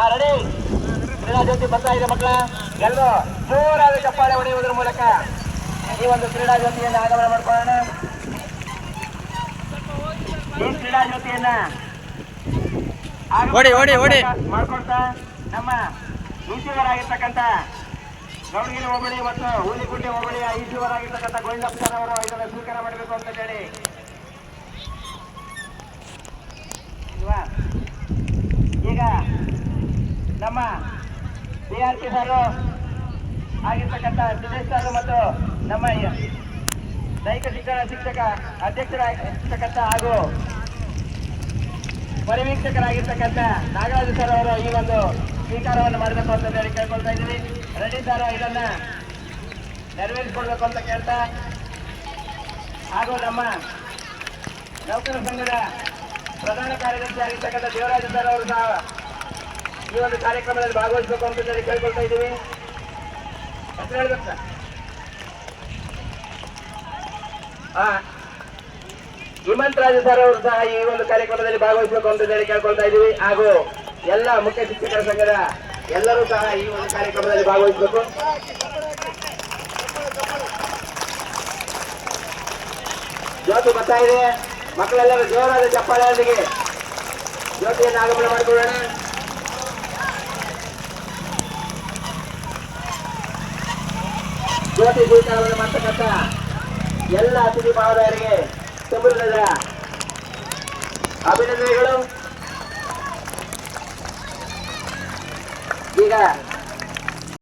ಆ ರೆಡಿ ಕ್ರೀಡಾ ಜ್ಯೋತಿ ಬರ್ತಾ ಇದೆ ಮಕ್ಕಳ. ಎಲ್ಲರೂ ಜೋರಾದ ಚಪ್ಪಾಳೆ ಹೊಡೆಯುವುದರ ಮೂಲಕ ಈ ಒಂದು ಕ್ರೀಡಾ ಜ್ಯೋತಿಯನ್ನು ಆಗಮನ ಮಾಡ್ಕೊಳ್ಳೋಣ. ಈ ಕ್ರೀಡಾ ಜ್ಯೋತಿಯನ್ನ ಓಡಿ, ಓಡಿ, ಓಡಿ. ಮಾಡ್ಕೊಳ್ತಾ ನಮ್ಮ ಈಚುವರಾಗಿರ್ತಕ್ಕಂಥ ಗೌಡಗಿರಿ ಹೋಬಳಿ ಮತ್ತು ಹೂಲಿಗುಂಡಿ ಹೋಬಳಿಯ ಈಚುವರಾಗಿರ್ತಕ್ಕಂಥ ಗೋವಿಂದಪ್ಪ ಸರ್ ಅವರು ಇದನ್ನು ಸ್ವೀಕಾರ ಮಾಡಬೇಕು ಅಂತ ನಮ್ಮ ಬಿ ಆರ್ ಪಿ ಸರ್ ಆಗಿರ್ತಕ್ಕಂಥ ಸುರೇಶ್ ಸರ್ ಮತ್ತು ನಮ್ಮ ದೈಹಿಕ ಶಿಕ್ಷಣ ಶಿಕ್ಷಕ ಅಧ್ಯಕ್ಷರಾಗಿರ್ತಕ್ಕಂಥ ಹಾಗೂ ಪರಿವೀಕ್ಷಕರಾಗಿರ್ತಕ್ಕಂಥ ನಾಗರಾಜ ಸರ್ ಅವರು ಈ ಒಂದು ಸ್ವೀಕಾರವನ್ನು ಮಾಡಬೇಕು ಅಂತ ಹೇಳಿ ಕೇಳ್ಕೊಳ್ತಾ ಇದ್ದೀವಿ. ರೆಡ್ಡಿ ಸರ್, ಇದನ್ನ ನೆರವೇರಿಸಿಕೊಡ್ಬೇಕು ಅಂತ ಕೇಳ್ತಾ. ಹಾಗೂ ನಮ್ಮ ನೌಕರ ಸಂಘದ ಪ್ರಧಾನ ಕಾರ್ಯದರ್ಶಿ ಆಗಿರ್ತಕ್ಕಂಥ ದೇವರಾಜ ಸರ್ ಅವರು ಸಹ ಈ ಒಂದು ಕಾರ್ಯಕ್ರಮದಲ್ಲಿ ಭಾಗವಹಿಸಬೇಕು ಅಂತ ಹೇಳಿ ಕೇಳ್ಕೊಳ್ತಾ ಇದ್ದೀವಿ. ಹೇಳ್ಬೇಕು ಸರ್? ಹಿಮಂತ್ ರಾಜ ಸರ್ ಅವರು ಸಹ ಈ ಒಂದು ಕಾರ್ಯಕ್ರಮದಲ್ಲಿ ಭಾಗವಹಿಸಬೇಕು ಅಂತ ಹೇಳಿ ಕೇಳ್ಕೊಳ್ತಾ ಇದ್ದೀವಿ. ಹಾಗೂ ಎಲ್ಲ ಮುಖ್ಯ ಶಿಕ್ಷಕರ ಸಂಘದ ಎಲ್ಲರೂ ಸಹ ಈ ಒಂದು ಕಾರ್ಯಕ್ರಮದಲ್ಲಿ ಭಾಗವಹಿಸಬೇಕು. ಜ್ಯೋತಿ ಬರ್ತಾ ಇದೆ. ಮಕ್ಕಳೆಲ್ಲರೂ ಜೋರಾದ ಚಪ್ಪಾಳೆಯೊಂದಿಗೆ ಜ್ಯೋತಿಯನ್ನು ಆಗಮನ ಮಾಡಿಕೊಳ್ಳೋಣ. ಜ್ಯೋತಿ ಸ್ವೀಕಾರವನ್ನು ಮಾಡ್ತಕ್ಕಂಥ ಎಲ್ಲ ಅತಿಥಿ ಮಹೋದಯರಿಗೆ ಸಮುದ್ರದ ಅಭಿನಂದನೆಗಳು ಈಗ